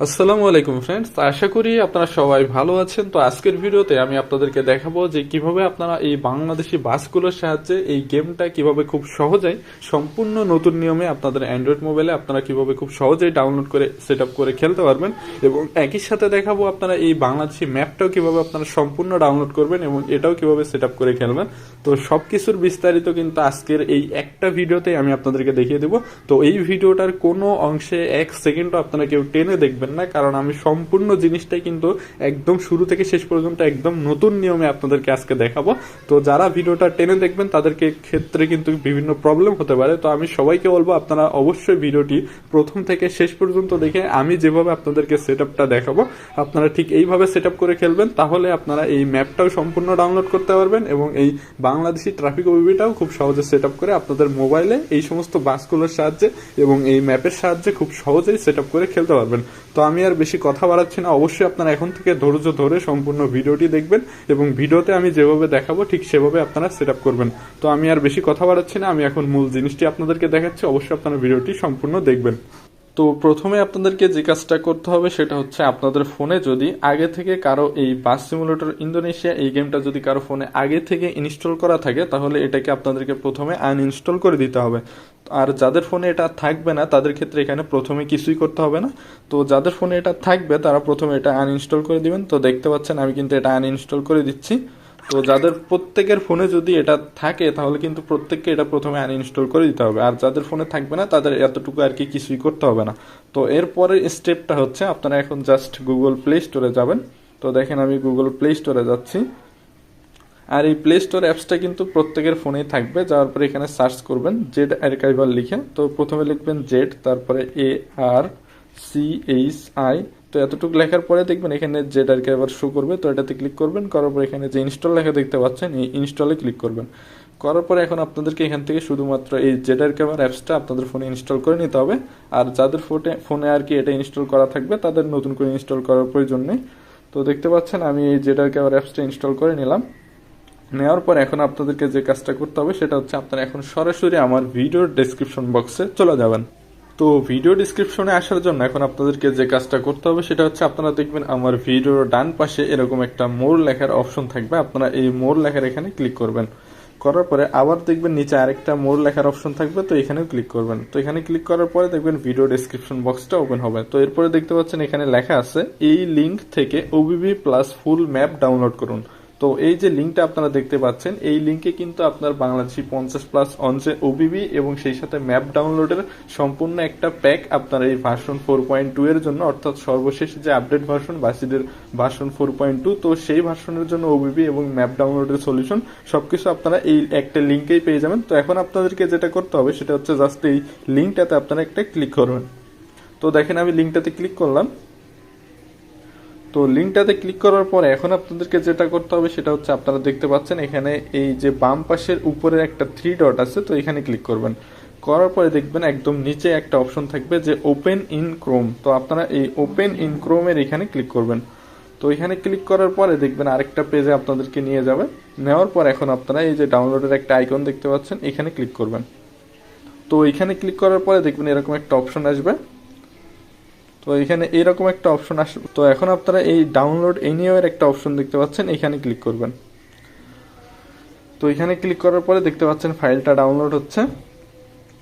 আসসালামু আলাইকুম ফ্রেন্ডস আশা করি আপনারা সবাই ভালো আছেন। তো আজকের ভিডিওতে আমি আপনাদেরকে দেখাবো যে কীভাবে আপনারা এই বাংলাদেশি বাসগুলোর সাহায্যে এই গেমটা কীভাবে খুব সহজেই সম্পূর্ণ নতুন নিয়মে আপনাদের অ্যান্ড্রয়েড মোবাইলে আপনারা কীভাবে খুব সহজেই ডাউনলোড করে সেট করে খেলতে পারবেন এবং একই সাথে দেখাবো আপনারা এই বাংলাদেশি ম্যাপটাও কীভাবে আপনারা সম্পূর্ণ ডাউনলোড করবেন এবং এটাও কীভাবে সেট করে খেলবেন। তো সব কিছুর বিস্তারিত কিন্তু আজকের এই একটা ভিডিওতে আমি আপনাদেরকে দেখিয়ে দেবো। তো এই ভিডিওটার কোনো অংশে এক সেকেন্ডও আপনারা কেউ টেনে দেখবেন না, কারণ আমি সম্পূর্ণ জিনিসটাই কিন্তু একদম শুরু থেকে শেষ পর্যন্ত একদম নতুন নিয়মে আপনাদেরকে আজকে দেখাবো। তো যারা ভিডিওটা টেনে দেখবেন, তাদেরকে ক্ষেত্রে কিন্তু বিভিন্ন প্রবলেম হতে পারে। তো আমি সবাইকে বলব, আপনারা অবশ্যই ভিডিওটি প্রথম থেকে শেষ পর্যন্ত দেখে আমি যেভাবে আপনাদেরকে সেট আপটা দেখাবো, আপনারা ঠিক এইভাবে সেট আপ করে খেলবেন, তাহলে আপনারা এই ম্যাপটাও সম্পূর্ণ ডাউনলোড করতে পারবেন এবং এই বাংলাদেশি ট্রাফিক ওবিটাও খুব সহজে সেট করে আপনাদের মোবাইলে এই সমস্ত বাসগুলোর সাহায্যে এবং এই ম্যাপের সাহায্যে খুব সহজেই সেট করে খেলতে পারবেন। তো আমি আর বেশি কথা বাড়াচ্ছি না। অবশ্যই আপনারা এখন থেকে ধৈর্য ধরে সম্পূর্ণ ভিডিওটি দেখবেন এবং ভিডিওতে আমি যেভাবে দেখাবো, ঠিক সেভাবে আপনারা সেট করবেন। তো আমি আর বেশি কথা বাড়াচ্ছি না, আমি এখন মূল জিনিসটি আপনাদেরকে দেখাচ্ছি। অবশ্যই আপনারা ভিডিওটি সম্পূর্ণ দেখবেন। তো প্রথমে আপনাদেরকে যে কাজটা করতে হবে সেটা হচ্ছে আপনাদের ফোনে যদি আগে থেকে কারও এই বাস সিমুলেটর ইন্দোনেশিয়া, এই গেমটা যদি কারও ফোনে আগে থেকে ইনস্টল করা থাকে, তাহলে এটাকে আপনাদেরকে প্রথমে আনইনস্টল করে দিতে হবে। আর যাদের ফোনে এটা থাকবে না, তাদের ক্ষেত্রে এখানে প্রথমে কিছুই করতে হবে না। তো যাদের ফোনে এটা থাকবে, তারা প্রথমে এটা আনইনস্টল করে দিবেন। তো দেখতে পাচ্ছেন, আমি কিন্তু এটা আনইনস্টল করে দিচ্ছি। তো যাদের প্রত্যেকের ফোনে যদি এটা থাকে, তাহলে কিন্তু প্রত্যেককে এটা প্রথমে আনইনস্টল করে দিতে হবে। আর যাদের ফোনে থাকবে না, তাদের এতটুকু আর কি কিছুই করতে হবে না। তো এরপরের স্টেপটা হচ্ছে, আপনারা এখন জাস্ট গুগল প্লে স্টোরে যাবেন। তো দেখেন, আমি গুগল প্লে স্টোরে যাচ্ছি। আর এই প্লে স্টোর অ্যাপসটা কিন্তু প্রত্যেকের ফোনেই থাকবে। যাওয়ার পরে এখানে সার্চ করবেন জেড অ্যারকাইভার লিখে তো প্রথমে লিখবেন জেড তারপরে A R C H I তো এতটুকু লেখার পরে দেখবেন এখানে জেড আর্কাইভার শো করবে। তো এটাতে ক্লিক করবেন। করার পর এখানে যে ইনস্টল লেখা দেখতে পাচ্ছেন, এই ইনস্টলে ক্লিক করবেন। করার পরে এখন আপনাদেরকে এখান থেকে শুধুমাত্র এই জেড আর্কাইভার অ্যাপসটা আপনাদের ফোনে ইনস্টল করে নিতে হবে। আর যাদের ফোনে ফোনে আর কি এটা ইনস্টল করা থাকবে, তাদের নতুন করে ইনস্টল করার প্রয়োজন নেই। তো দেখতে পাচ্ছেন, আমি এই জেড আর্কাইভার অ্যাপসটা ইনস্টল করে নিলাম। নেওয়ার পর এখন আপনাদেরকে যে কাজটা করতে হবে সেটা হচ্ছে আপনারা এখন সরাসরি আমার ভিডিওর ডেসক্রিপশন বক্সে চলে যাবেন। তো ভিডিও ডিসক্রিপশনে আসার জন্য এখন আপনাদেরকে যে কাজটা করতে হবে সেটা হচ্ছে আপনারা দেখবেন আমার ভিডিওর ডান পাশে এরকম একটা মোর লেখার অপশন থাকবে। আপনারা এই মোর লেখার এখানে ক্লিক করবেন। করার পরে আবার দেখবেন নিচে আরেকটা মোর লেখার অপশন থাকবে, তো এখানেও ক্লিক করবেন। তো এখানে ক্লিক করার পরে দেখবেন ভিডিও ডেসক্রিপশন বক্সটা ওপেন হবে। তো এরপরে দেখতে পাচ্ছেন এখানে লেখা আছে, এই লিঙ্ক থেকে OBB plus full map download করুন। তো এই যে লিঙ্কটা আপনারা দেখতে পাচ্ছেন, এই লিঙ্কে কিন্তু আপনার বাংলাদেশি পঞ্চাশ প্লাস অঞ্চে ওবিবি এবং সেই সাথে ম্যাপ ডাউনলোডের সম্পূর্ণ একটা প্যাক আপনার এই ভার্সন ফোর পয়েন্ট টু এর জন্য, অর্থাৎ সর্বশেষ যে আপডেট ভার্সন বাসিদের ভার্সন ফোর পয়েন্ট টু তো সেই ভার্সনের জন্য ওবিবি এবং ম্যাপ ডাউনলোডের সলিউশন সবকিছু আপনারা এই একটা লিঙ্কেই পেয়ে যাবেন। তো এখন আপনাদেরকে যেটা করতে হবে, সেটা হচ্ছে জাস্ট এই লিঙ্কটাতে আপনারা একটা ক্লিক করবেন। তো দেখেন আমি লিঙ্কটাতে ক্লিক করলাম। তো লিঙ্কটাতে ক্লিক করার পরে এখন আপনাদেরকে যেটা করতে হবে সেটা হচ্ছে আপনারা দেখতে পাচ্ছেন এখানে এই যে বাম পাশের উপরে একটা থ্রি ডট আছে, তো এখানে ক্লিক করবেন। করার পরে দেখবেন একদম নিচে একটা অপশন থাকবে যে ওপেন ইন ক্রোম তো আপনারা এই ওপেন ইন ক্রোমের এখানে ক্লিক করবেন। তো এখানে ক্লিক করার পরে দেখবেন আরেকটা পেজে আপনাদেরকে নিয়ে যাবে। নেওয়ার পর এখন আপনারা এই যে ডাউনলোডের একটা আইকন দেখতে পাচ্ছেন, এখানে ক্লিক করবেন। তো এখানে ক্লিক করার পরে দেখবেন এরকম একটা অপশন আসবে। তো এখানে এইরকম একটা অপশন আসবে তো এখন আপনারা এই ডাউনলোড এনিওয়ের একটা অপশন দেখতে পাচ্ছেন, এখানে ক্লিক করবেন। তো এখানে ক্লিক করার পরে দেখতে পাচ্ছেন ফাইলটা ডাউনলোড হচ্ছে।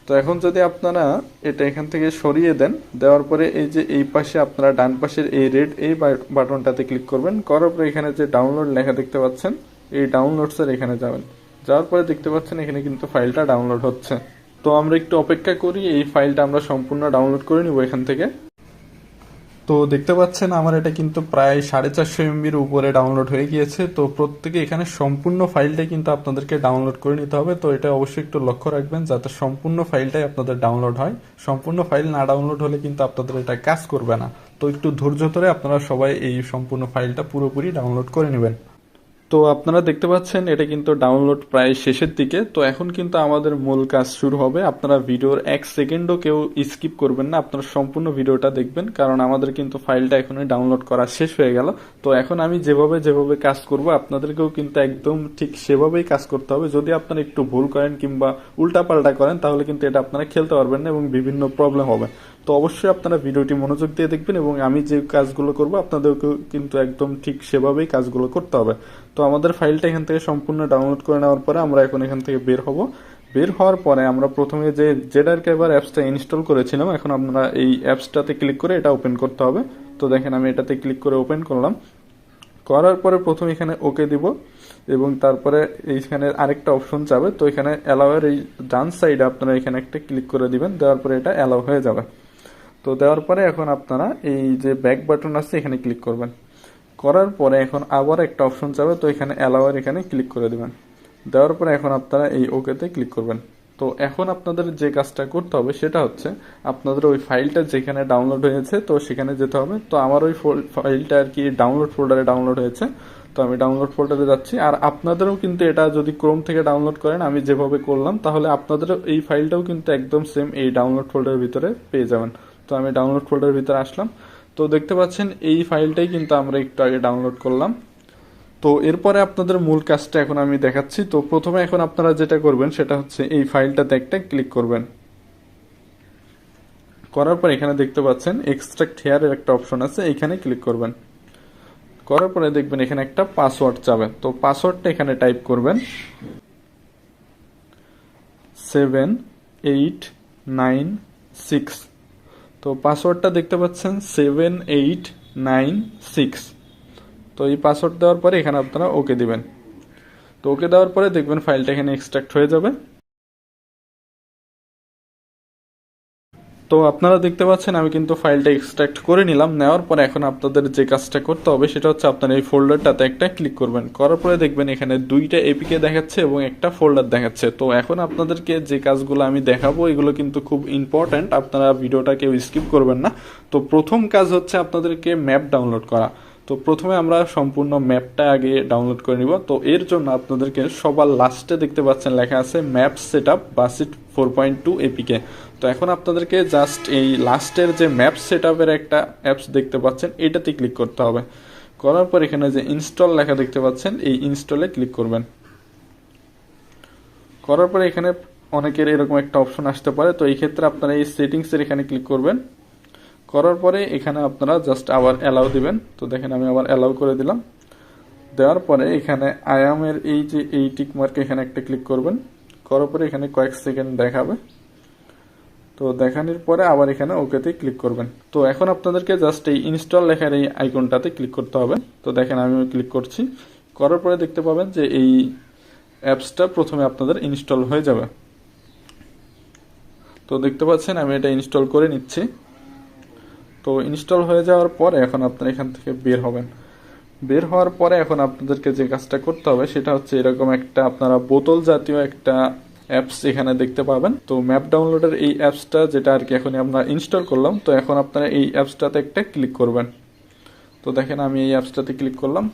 তো এখন যদি আপনারা এটা এখান থেকে সরিয়ে দেন, দেওয়ার পরে এই যে এই পাশে আপনারা ডান পাশের এই রেড এই বাটনটাতে ক্লিক করবেন। করার পরে এখানে যে ডাউনলোড লেখা দেখতে পাচ্ছেন, এই ডাউনলোডসের এখানে যাবেন। যাওয়ার পরে দেখতে পাচ্ছেন এখানে কিন্তু ফাইলটা ডাউনলোড হচ্ছে। তো আমরা একটু অপেক্ষা করি, এই ফাইলটা আমরা সম্পূর্ণ ডাউনলোড করে নিব এখান থেকে। তো দেখতে পাচ্ছেন আমার এটা কিন্তু প্রায় সাড়ে চারশো এমবির উপরে ডাউনলোড হয়ে গিয়েছে। তো প্রত্যেকে এখানে সম্পূর্ণ ফাইলটাই কিন্তু আপনাদেরকে ডাউনলোড করে নিতে হবে। তো এটা অবশ্যই একটু লক্ষ্য রাখবেন যাতে সম্পূর্ণ ফাইলটাই আপনাদের ডাউনলোড হয়। সম্পূর্ণ ফাইল না ডাউনলোড হলে কিন্তু আপনাদের এটা কাজ করবে না। তো একটু ধৈর্য ধরে আপনারা সবাই এই সম্পূর্ণ ফাইলটা পুরোপুরি ডাউনলোড করে নেবেন। তো আপনারা দেখতে পাচ্ছেন, এটা কিন্তু ডাউনলোড প্রায় শেষের দিকে। তো এখন কিন্তু আমাদের মূল কাজ শুরু হবে। আপনারা ভিডিওর এক সেকেন্ডও কেউ স্কিপ করবেন না। আপনারা সম্পূর্ণ ভিডিওটা দেখবেন, কারণ আমাদের কিন্তু ফাইলটা এখনই ডাউনলোড করা শেষ হয়ে গেল। তো এখন আমি যেভাবে যেভাবে কাজ করব, আপনাদেরকেও কিন্তু একদম ঠিক সেভাবেই কাজ করতে হবে। যদি আপনারা একটু ভুল করেন কিংবা উল্টাপাল্টা করেন, তাহলে কিন্তু এটা আপনারা খেলতে পারবেন না এবং বিভিন্ন প্রবলেম হবে। তো অবশ্যই আপনারা ভিডিওটি মনোযোগ দিয়ে দেখবেন এবং আমি যে কাজগুলো করব, আপনাদেরকেও কিন্তু একদম ঠিক সেভাবেই কাজগুলো করতে হবে। তো আমাদের ফাইলটা এখান থেকে সম্পূর্ণ ডাউনলোড করে নেওয়ার পরে আমরা এখন এখান থেকে বের হব। বের হওয়ার পরে আমরা প্রথমে যে জেডার ক্যাবার অ্যাপসটা ইনস্টল করেছিলাম, এখন আপনারা এই অ্যাপসটাতে ক্লিক করে এটা ওপেন করতে হবে। তো দেখেন আমি এটাতে ক্লিক করে ওপেন করলাম। করার পরে প্রথমে এখানে ওকে দিব এবং তারপরে এইখানে আরেকটা অপশন যাবে। তো এখানে অ্যালাওয়ের এই ডান সাইডে আপনারা এখানে একটা ক্লিক করে দিবেন, দেওয়ার পরে এটা অ্যালাউ হয়ে যাবে। তো দেওয়ার পরে এখন আপনারা এই যে ব্যাক বাটন আছে, এখানে ক্লিক করবেন। করার পরে এখন আবার একটা অপশন যাবে তো এখানে অ্যালাওয়ার এখানে ক্লিক করে দেবেন। দেওয়ার পরে এখন আপনারা এই ওকেতে ক্লিক করবেন। তো এখন আপনাদের যে কাজটা করতে হবে, সেটা হচ্ছে আপনাদের ওই ফাইলটা যেখানে ডাউনলোড হয়েছে, তো সেখানে যেতে হবে। তো আমার ওই ফাইলটা আর কি ডাউনলোড ফোল্ডারে ডাউনলোড হয়েছে, তো আমি ডাউনলোড ফোল্ডারে যাচ্ছি। আর আপনাদেরও কিন্তু এটা যদি ক্রোম থেকে ডাউনলোড করেন, আমি যেভাবে করলাম, তাহলে আপনাদেরও এই ফাইলটাও কিন্তু একদম সেম এই ডাউনলোড ফোল্ডারের ভিতরে পেয়ে যাবেন। তো আমি ডাউনলোড ফোল্ডারের ভিতরে আসলাম। তো দেখতে পাচ্ছেন, এই ফাইলটাই কিন্তু আমরা একটু আগে ডাউনলোড করলাম। তো এরপরে আপনাদের মূল কাজটা এখন আমি দেখাচ্ছি। তো প্রথমে এখন আপনারা যেটা করবেন, সেটা হচ্ছে এই ফাইলটাতে একটা ক্লিক করবেন। করার পর এখানে দেখতে পাচ্ছেন এক্সট্রাক্ট হেয়ারের একটা অপশন আছে, এখানে ক্লিক করবেন। করার পরে দেখবেন এখানে একটা পাসওয়ার্ড চাবে। তো পাসওয়ার্ডটা এখানে টাইপ করবেন। সেভেন এইট নাইন সিক্স তো পাসওয়ার্ডটা দেখতে পাচ্ছেন সেভেন এইট নাইন সিক্স তো এই পাসওয়ার্ড দেওয়ার পরে এখানে আপনারা ওকে দিবেন। তো ওকে দেওয়ার পরে দেখবেন ফাইলটা এখানে এক্সট্রাক্ট হয়ে যাবে। তো আপনারা দেখতে পাচ্ছেন, আমি কিন্তু ফাইলটা এক্সট্রাক্ট করে নিলাম। নেওয়ার পরে এখন আপনাদের যে কাজটা করতে হবে, সেটা হচ্ছে আপনারা এই ফোল্ডারটাতে একটা ক্লিক করবেন। করার পরে দেখবেন এখানে দুইটা এপিকে দেখাচ্ছে এবং একটা ফোল্ডার দেখাচ্ছে। তো এখন আপনাদেরকে যে কাজগুলো আমি দেখাবো, এগুলো কিন্তু খুব ইম্পর্ট্যান্ট আপনারা ভিডিওটা কেউ স্কিপ করবেন না। তো প্রথম কাজ হচ্ছে আপনাদেরকে ম্যাপ ডাউনলোড করা। তো প্রথমে আমরা সম্পূর্ণ ম্যাপটা আগে ডাউনলোড করে নিব। তো এর জন্য আপনাদেরকে সবার লাস্টে দেখতে পাচ্ছেন লেখা আছে map set up BUSSID four point two APK তো এখন আপনাদেরকে জাস্ট এই লাস্টের যে ম্যাপ সেট একটা অ্যাপস দেখতে পাচ্ছেন, এটাতে ক্লিক করতে হবে। করার পর এখানে যে ইনস্টল লেখা দেখতে পাচ্ছেন, এই ইনস্টলে ক্লিক করবেন। করার পরে এখানে অনেকের এরকম একটা অপশন আসতে পারে, তো এই ক্ষেত্রে আপনারা এই সেটিংসের এখানে ক্লিক করবেন। করার পরে এখানে আপনারা জাস্ট আবার অ্যালাউ দিবেন। তো দেখেন আমি আবার অ্যালাউ করে দিলাম। দেওয়ার পরে এখানে আয়ামের এই যে এই টিক মার্ক এখানে একটা ক্লিক করবেন। করার পরে এখানে কয়েক সেকেন্ড দেখাবে। তো দেখানোর পরে আবার এখানে ওকেতে ক্লিক করবেন। তো এখন আপনাদেরকে জাস্ট এই ইনস্টল লেখার এই আইকনটাতে ক্লিক করতে হবে। তো দেখেন আমি ক্লিক করছি। করার পরে দেখতে পাবেন যে এই অ্যাপসটা প্রথমে আপনাদের ইনস্টল হয়ে যাবে। তো দেখতে পাচ্ছেন আমি এটা ইনস্টল করে নিচ্ছি। তো ইনস্টল হয়ে যাওয়ার পরে এখন আপনারা এখান থেকে বের হবেন। বের হওয়ার পরে এখন আপনাদেরকে যে কাজটা করতে হবে সেটা হচ্ছে এরকম একটা আপনারা বোতল জাতীয় একটা অ্যাপস এখানে দেখতে পাবেন। তো ম্যাপ ডাউনলোডের এই অ্যাপসটা যেটা আর কি এখন আমরা ইনস্টল করলাম, তো এখন আপনারা এই অ্যাপসটাতে একটা ক্লিক করবেন। তো দেখেন আমি এই অ্যাপসটাতে ক্লিক করলাম।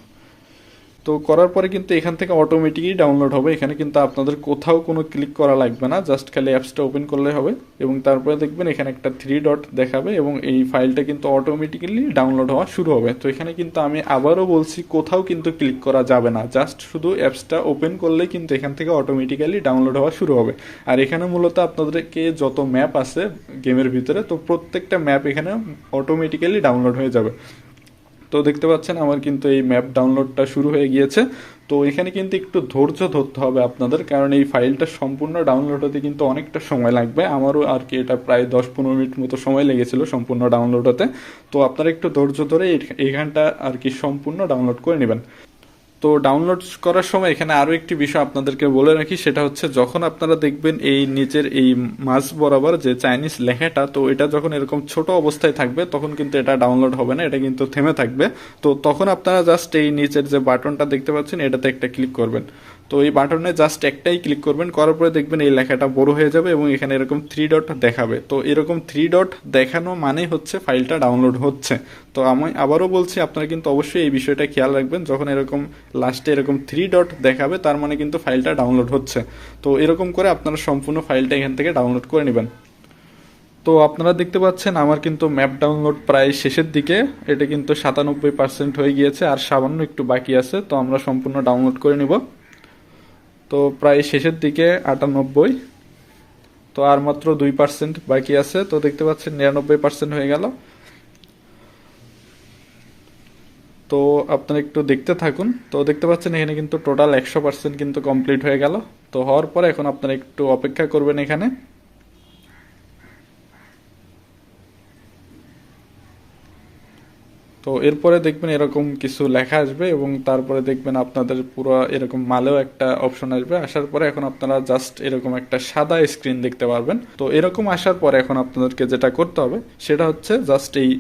তো করার পরে কিন্তু এখান থেকে অটোমেটিকই ডাউনলোড হবে। এখানে কিন্তু আপনাদের কোথাও কোনো ক্লিক করা লাগবে না জাস্ট খালি অ্যাপসটা ওপেন করলে হবে এবং তারপরে দেখবেন এখানে একটা থ্রি ডট দেখাবে এবং এই ফাইলটা কিন্তু অটোমেটিক্যালি ডাউনলোড হওয়া শুরু হবে। তো এখানে কিন্তু আমি আবারও বলছি, কোথাও কিন্তু ক্লিক করা যাবে না জাস্ট শুধু অ্যাপসটা ওপেন করলে কিন্তু এখান থেকে অটোমেটিক্যালি ডাউনলোড হওয়া শুরু হবে। আর এখানে মূলত আপনাদেরকে যত ম্যাপ আছে গেমের ভিতরে, তো প্রত্যেকটা ম্যাপ এখানে অটোমেটিক্যালি ডাউনলোড হয়ে যাবে। তো দেখতে পাচ্ছেন আমার কিন্তু এই ম্যাপ ডাউনলোডটা শুরু হয়ে গিয়েছে। তো এখানে কিন্তু একটু ধৈর্য ধরতে হবে আপনাদের, কারণ এই ফাইলটা সম্পূর্ণ ডাউনলোড হতে কিন্তু অনেকটা সময় লাগবে। আমারও আর কি এটা প্রায় দশ পনেরো মিনিট মতো সময় লেগেছিল সম্পূর্ণ ডাউনলোড হতে। তো আপনারা একটু ধৈর্য ধরে এখানটা আর কি সম্পূর্ণ ডাউনলোড করে নেবেন। তো ডাউনলোড করার সময় এখানে আরও একটি বিষয় আপনাদেরকে বলে রাখি, সেটা হচ্ছে যখন আপনারা দেখবেন এই নিচের এই মাঝ বরাবর যে চাইনিজ লেখাটা তো এটা যখন এরকম ছোট অবস্থায় থাকবে, তখন কিন্তু এটা ডাউনলোড হবে না, এটা কিন্তু থেমে থাকবে। তো তখন আপনারা জাস্ট এই নিচের যে বাটনটা দেখতে পাচ্ছেন, এটাতে একটা ক্লিক করবেন। তো এই বাটনে জাস্ট একটাই ক্লিক করবেন, করার পরে দেখবেন এই লেখাটা বড় হয়ে যাবে এবং এখানে এরকম থ্রি ডট দেখাবে। তো এরকম থ্রি ডট দেখানো মানে হচ্ছে ফাইলটা ডাউনলোড হচ্ছে। তো আমি আবারও বলছি, আপনারা কিন্তু অবশ্যই এই বিষয়টা খেয়াল রাখবেন, যখন এরকম লাস্টে এরকম থ্রি ডট দেখাবে, তার মানে কিন্তু ফাইলটা ডাউনলোড হচ্ছে। তো এরকম করে আপনারা সম্পূর্ণ ফাইলটা এখান থেকে ডাউনলোড করে নেবেন। তো আপনারা দেখতে পাচ্ছেন, আমার কিন্তু ম্যাপ ডাউনলোড প্রায় শেষের দিকে। এটা কিন্তু সাতানব্বই পার্সেন্ট হয়ে গিয়েছে, আর সামান্য একটু বাকি আছে, তো আমরা সম্পূর্ণ ডাউনলোড করে নিব। তো প্রায় শেষের দিকে আটানব্বই। তো আর মাত্র দুই পার্সেন্ট বাকি আছে। তো দেখতে পাচ্ছেন নিরানব্বই পার্সেন্ট হয়ে গেল। তো আপনারা একটু দেখতে থাকুন। তো দেখতে পাচ্ছেন এখানে কিন্তু টোটাল একশো পার্সেন্ট কিন্তু কমপ্লিট হয়ে গেল। তো হওয়ার পরে এখন আপনারা একটু অপেক্ষা করবেন এখানে। তো এরপরে দেখবেন এরকম কিছু লেখা আসবে এবং তারপরে দেখবেন আপনাদের পুরো এরকম মালেও একটা অপশন আসবে। আসার পরে এখন আপনারা জাস্ট এরকম একটা সাদা স্ক্রিন দেখতে পারবেন। তো এরকম আসার পরে এখন আপনাদেরকে যেটা করতে হবে, সেটা হচ্ছে জাস্ট এই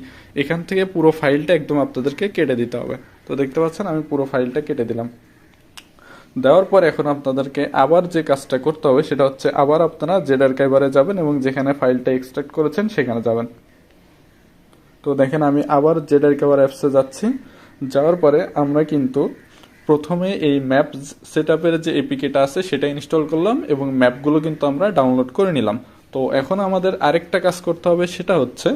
এখান থেকে পুরো ফাইলটা একদম আপনাদেরকে কেটে দিতে হবে। তো দেখতে পাচ্ছেন আমি পুরো ফাইলটা কেটে দিলাম। দেওয়ার পর এখন আপনাদেরকে আবার যে কাজটা করতে হবে, সেটা হচ্ছে আবার আপনারা জেডার কাইবারে যাবেন এবং যেখানে ফাইলটা এক্সট্রাক্ট করেছেন, সেখানে যাবেন। তো দেখেন, আমি আবার জেডার কাভার অ্যাপসে যাচ্ছি। যাওয়ার পরে আমরা কিন্তু প্রথমে এই ম্যাপ সেট যে এপিকেটা আছে, সেটা ইনস্টল করলাম এবং ম্যাপগুলো কিন্তু আমরা ডাউনলোড করে নিলাম। তো এখন আমাদের আরেকটা কাজ করতে হবে, সেটা হচ্ছে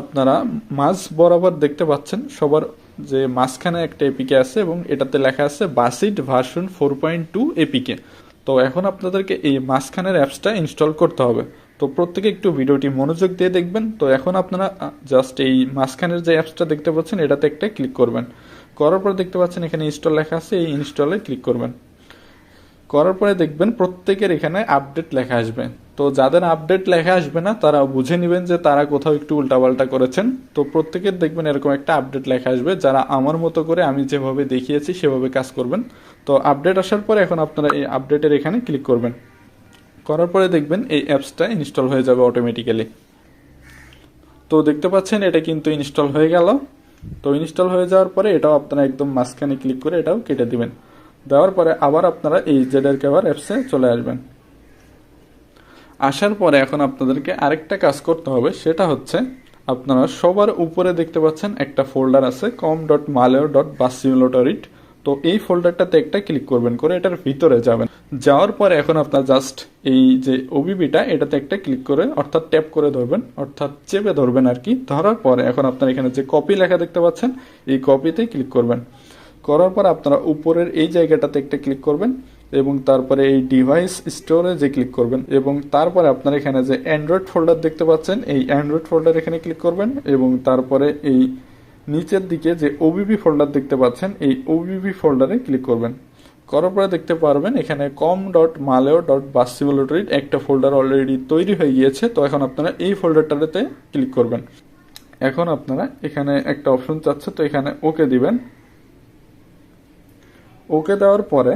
আপনারা মাঝ বরাবর দেখতে পাচ্ছেন, সবার যে মাঝখানে একটা এপিকে আছে এবং এটাতে লেখা আছে BUSSID version four point two APK তো এখন আপনাদেরকে এই মাঝখানের অ্যাপসটা ইনস্টল করতে হবে। তো প্রত্যেকে একটু ভিডিওটি মনোযোগ দিয়ে দেখবেন। তো এখন আপনারা জাস্ট এই মাঝখানের যে অ্যাপসটা দেখতে পাচ্ছেন, এটাতে একটা ক্লিক করবেন। করার পর দেখতে পাচ্ছেন এখানে ইনস্টল লেখা আছে, এই ইনস্টলে ক্লিক করবেন। করার পরে দেখবেন প্রত্যেকের এখানে আপডেট লেখা আসবে। তো যাদের আপডেট লেখা আসবে না তারা বুঝে নেবেন যে তারা কোথাও একটু উল্টাপাল্টা করেছেন। তো প্রত্যেকের দেখবেন এরকম একটা আপডেট লেখা আসবে, যারা আমার মতো করে আমি যেভাবে দেখিয়েছি, সেভাবে কাজ করবেন। তো আপডেট আসার পরে এখন আপনারা এই আপডেটের এখানে ক্লিক করবেন। করার পরে দেখবেন এই অ্যাপসটা ইনস্টল হয়ে যাবে অটোমেটিক্যালি তো দেখতে পাচ্ছেন, এটা কিন্তু ইনস্টল হয়ে গেল। তো ইনস্টল হয়ে যাওয়ার পরে এটাও আপনারা একদম মাঝখানে ক্লিক করে এটাও কেটে দিবেন। দেওয়ার পরে আবার আপনারা এই জেডের কেভার অ্যাপসে চলে আসবেন। আসার পরে এখন আপনাদেরকে আরেকটা কাজ করতে হবে, সেটা হচ্ছে আপনারা সবার উপরে দেখতে পাচ্ছেন একটা ফোল্ডার আছে কম ডট মালেও ডট বাস সিমুলেটরিট তো এই ফোল্ডারটাতে একটা ক্লিক করবেন করে এটার ভিতরে যাবেন। যাওয়ার পরে এখন আপনার জাস্ট এই যে ওবিবিটা এটাতে একটা ক্লিক করে অর্থাৎ ট্যাপ করে ধরবেন, অর্থাৎ চেপে ধরবেন আর কি। ধরার পরে এখন আপনার এখানে যে কপি লেখা দেখতে পাচ্ছেন, এই কপিতে ক্লিক করবেন। করার পর আপনারা উপরের এই জায়গাটাতে একটা ক্লিক করবেন এবং তারপরে এই ডিভাইস স্টোরেজে ক্লিক করবেন এবং তারপরে আপনারা এখানে যে অ্যান্ড্রয়েড ফোল্ডার দেখতে পাচ্ছেন, এই অ্যান্ড্রয়েড ফোল্ডার এখানে ক্লিক করবেন এবং তারপরে এই নিচের দিকে যে ওবিবি ফোল্ডার দেখতে পাচ্ছেন, এই ওবিবি ফোল্ডারে ক্লিক করবেন। করার পরে দেখতে পারবেন এখানে কম ডট মালেও ডট বাস একটা ফোল্ডার অলরেডি তৈরি হয়ে গিয়েছে, তো এখন আপনারা এই ফোল্ডারটাতে ক্লিক করবেন। এখন আপনারা এখানে একটা অপশন চাচ্ছে তো এখানে ওকে দিবেন। ওকে দেওয়ার পরে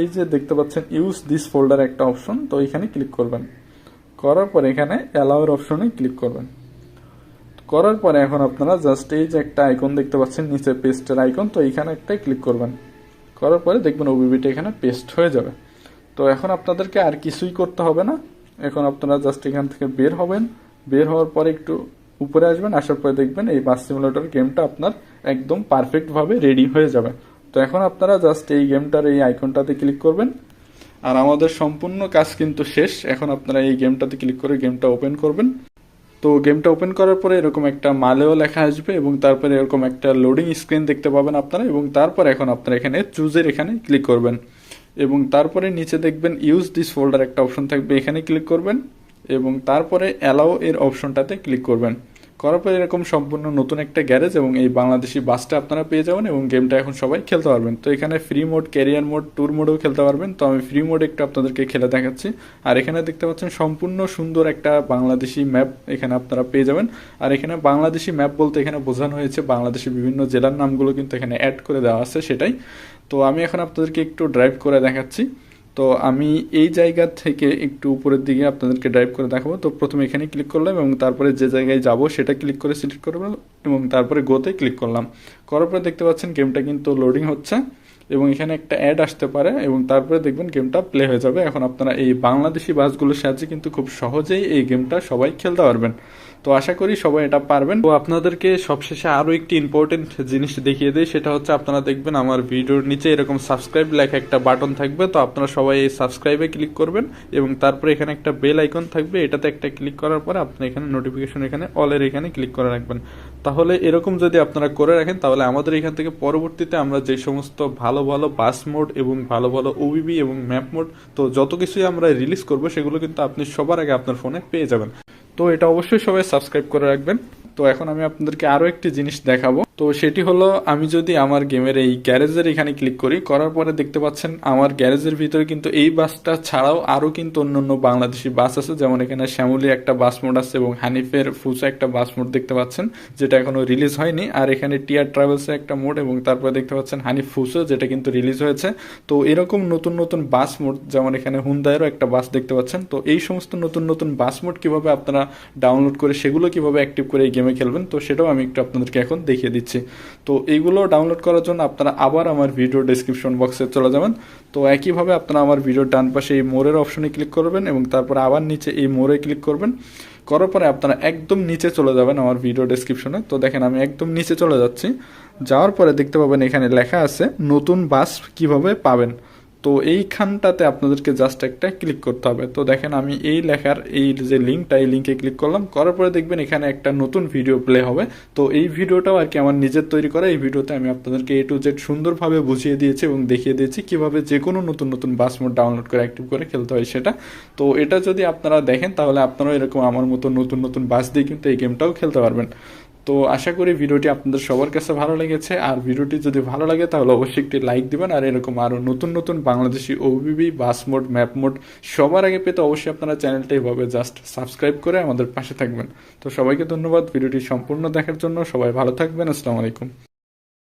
এই যে দেখতে পাচ্ছেন ইউজ দিস ফোল্ডার একটা অপশন তো এখানে ক্লিক করবেন। করার পরে এখানে অ্যালাউর অপশনে ক্লিক করবেন। করার পরে এখন আপনারা জাস্ট এই যে একটা আইকন দেখতে পাচ্ছেন নিচে পেস্টের আইকন তো এখানে একটাই ক্লিক করবেন। করার পরে দেখবেন ওবিবিটা এখানে পেস্ট হয়ে যাবে। তো এখন আপনাদেরকে আর কিছুই করতে হবে না। এখন আপনারা জাস্ট এখান থেকে বের হবেন। বের হওয়ার পরে একটু উপরে আসবেন, আসার পরে দেখবেন এই বাস সিমুলেটর গেমটা আপনার একদম পারফেক্টভাবে রেডি হয়ে যাবে। তো এখন আপনারা জাস্ট এই গেমটার এই আইকনটাতে ক্লিক করবেন। আর আমাদের সম্পূর্ণ কাজ কিন্তু শেষ। এখন আপনারা এই গেমটাতে ক্লিক করে গেমটা ওপেন করবেন। তো গেমটা ওপেন করার পরে এরকম একটা মালেও লেখা আসবে এবং তারপরে এরকম একটা লোডিং স্ক্রিন দেখতে পাবেন আপনারা এবং তারপর এখন আপনারা এখানে চুজের এখানে ক্লিক করবেন। এবং তারপরে নিচে দেখবেন ইউজ দিস ফোল্ডার একটা অপশন থাকবে, এখানে ক্লিক করবেন এবং তারপরে অ্যালাও এর অপশনটাতে ক্লিক করবেন। করার পরে এরকম সম্পূর্ণ নতুন একটা গ্যারেজ এবং এই বাংলাদেশি বাসটা আপনারা পেয়ে যাবেন এবং গেমটা এখন সবাই খেলতে পারবেন। তো এখানে free mode career mode tour মোডেও খেলতে পারবেন। তো আমি ফ্রি মোড একটু আপনাদেরকে খেলে দেখাচ্ছি। আর এখানে দেখতে পাচ্ছেন সম্পূর্ণ সুন্দর একটা বাংলাদেশি ম্যাপ এখানে আপনারা পেয়ে যাবেন। আর এখানে বাংলাদেশি ম্যাপ বলতে এখানে বোঝানো হয়েছে বাংলাদেশের বিভিন্ন জেলার নামগুলো কিন্তু এখানে অ্যাড করে দেওয়া আছে সেটাই। তো আমি এখন আপনাদেরকে একটু ড্রাইভ করে দেখাচ্ছি। তো আমি এই জায়গা থেকে একটু উপরের দিকে আপনাদেরকে ড্রাইভ করে দেখাবো। তো প্রথমে এখানে ক্লিক করলাম এবং তারপরে যে জায়গায় যাব সেটা ক্লিক করে সিলেক্ট করব এবং তারপরে গোতে ক্লিক করলাম। করার পরে দেখতে পাচ্ছেন গেমটা কিন্তু লোডিং হচ্ছে এবং এখানে একটা অ্যাড আসতে পারে এবং তারপরে দেখবেন গেমটা প্লে হয়ে যাবে। এখন আপনারা এই বাংলাদেশি বাসগুলোর সাহায্যে কিন্তু খুব সহজেই এই গেমটা সবাই খেলতে পারবেন। তো আশা করি সবাই এটা পারবেন। তো আপনাদেরকে সবশেষে আরও একটি ইম্পর্টেন্ট জিনিস দেখিয়ে দিই, সেটা হচ্ছে আপনারা দেখবেন আমার ভিডিওর নিচে এরকম সাবস্ক্রাইব লেখা একটা বাটন থাকবে, তো আপনারা সবাই এই সাবস্ক্রাইবে ক্লিক করবেন এবং তারপরে এখানে একটা বেল আইকন থাকবে, এটাতে একটা ক্লিক করার পরে আপনি এখানে নোটিফিকেশন এখানে অলের এখানে ক্লিক করে রাখবেন। তাহলে এরকম যদি আপনারা করে রাখেন, তাহলে আমাদের এখান থেকে পরবর্তীতে আমরা যে সমস্ত ভালো ভালো ভালো বাস মোড এবং ভালো ভালো ওবিবি এবং ম্যাপ মোড তো যত কিছুই আমরা রিলিজ করব, সেগুলো কিন্তু আপনি সবার আগে আপনার ফোনে পেয়ে যাবেন। তো এটা অবশ্যই সবাই সাবস্ক্রাইব করে রাখবেন। তো এখন আমি আপনাদেরকে আরও একটি জিনিস দেখাবো। তো সেটি হলো, আমি যদি আমার গেমের এই গ্যারেজের এখানে ক্লিক করি, করার পরে দেখতে পাচ্ছেন আমার গ্যারেজের ভিতরে কিন্তু এই বাসটা ছাড়াও আরও কিন্তু অন্য অন্য বাংলাদেশি বাস আছে। যেমন এখানে শ্যামলি একটা বাস মোড আছে এবং হানিফের ফুসা একটা বাস মোড দেখতে পাচ্ছেন, যেটা এখনও রিলিজ হয়নি। আর এখানে টিয়ার ট্রাভেলস একটা মোড এবং তারপরে দেখতে পাচ্ছেন হানিফ ফুসো যেটা কিন্তু রিলিজ হয়েছে। তো এরকম নতুন নতুন বাস মোড, যেমন এখানে হুন্দায়েরও একটা বাস দেখতে পাচ্ছেন। তো এই সমস্ত নতুন নতুন বাস মোড কীভাবে আপনারা ডাউনলোড করে সেগুলো কীভাবে অ্যাক্টিভ করে এই গেমে খেলবেন, তো সেটাও আমি একটু আপনাদেরকে এখন দেখিয়ে দিচ্ছি। তো এইগুলো ডাউনলোড করার জন্য আপনারা আবার আমার ভিডিও ডিসক্রিপশন বক্সে চলে যাবেন। তো একইভাবে আপনারা আমার ভিডিওর ডান পাশে এই মোড়ের অপশনে ক্লিক করবেন এবং তারপরে আবার নিচে এই মোড়ে ক্লিক করবেন। করার পরে আপনারা একদম নিচে চলে যাবেন আমার ভিডিও ডিসক্রিপশনে তো দেখেন আমি একদম নিচে চলে যাচ্ছি। যাওয়ার পরে দেখতে পাবেন এখানে লেখা আছে, নতুন বাস কীভাবে পাবেন। তো এইখানটাতে আপনাদেরকে জাস্ট একটা ক্লিক করতে হবে। তো দেখেন আমি এই লেখার এই যে লিঙ্কটা এই লিঙ্কে ক্লিক করলাম। করার পরে দেখবেন এখানে একটা নতুন ভিডিও প্লে হবে। তো এই ভিডিওটাও আর কি আমার নিজের তৈরি করা। এই ভিডিওতে আমি আপনাদেরকে এ টু জেড সুন্দরভাবে বুঝিয়ে দিয়েছি এবং দেখিয়ে দিয়েছি কীভাবে যে কোনো নতুন নতুন বাস মোড ডাউনলোড করে অ্যাক্টিভ করে খেলতে হয় সেটা। তো এটা যদি আপনারা দেখেন, তাহলে আপনারাও এরকম আমার মতো নতুন নতুন বাস দিয়ে কিন্তু এই গেমটাও খেলতে পারবেন। তো আশা করি ভিডিওটি আপনাদের সবার কাছে ভালো লেগেছে। আর ভিডিওটি যদি ভালো লাগে, তাহলে অবশ্যই একটি লাইক দিবেন। আর এরকম আরও নতুন নতুন Bangladeshi OBB bus mode, map mode সবার আগে পেতে অবশ্যই আপনারা চ্যানেলটা এভাবে জাস্ট সাবস্ক্রাইব করে আমাদের পাশে থাকবেন। তো সবাইকে ধন্যবাদ। ভিডিওটি সম্পূর্ণ দেখার জন্য সবাই ভালো থাকবেন। আসসালামু আলাইকুম।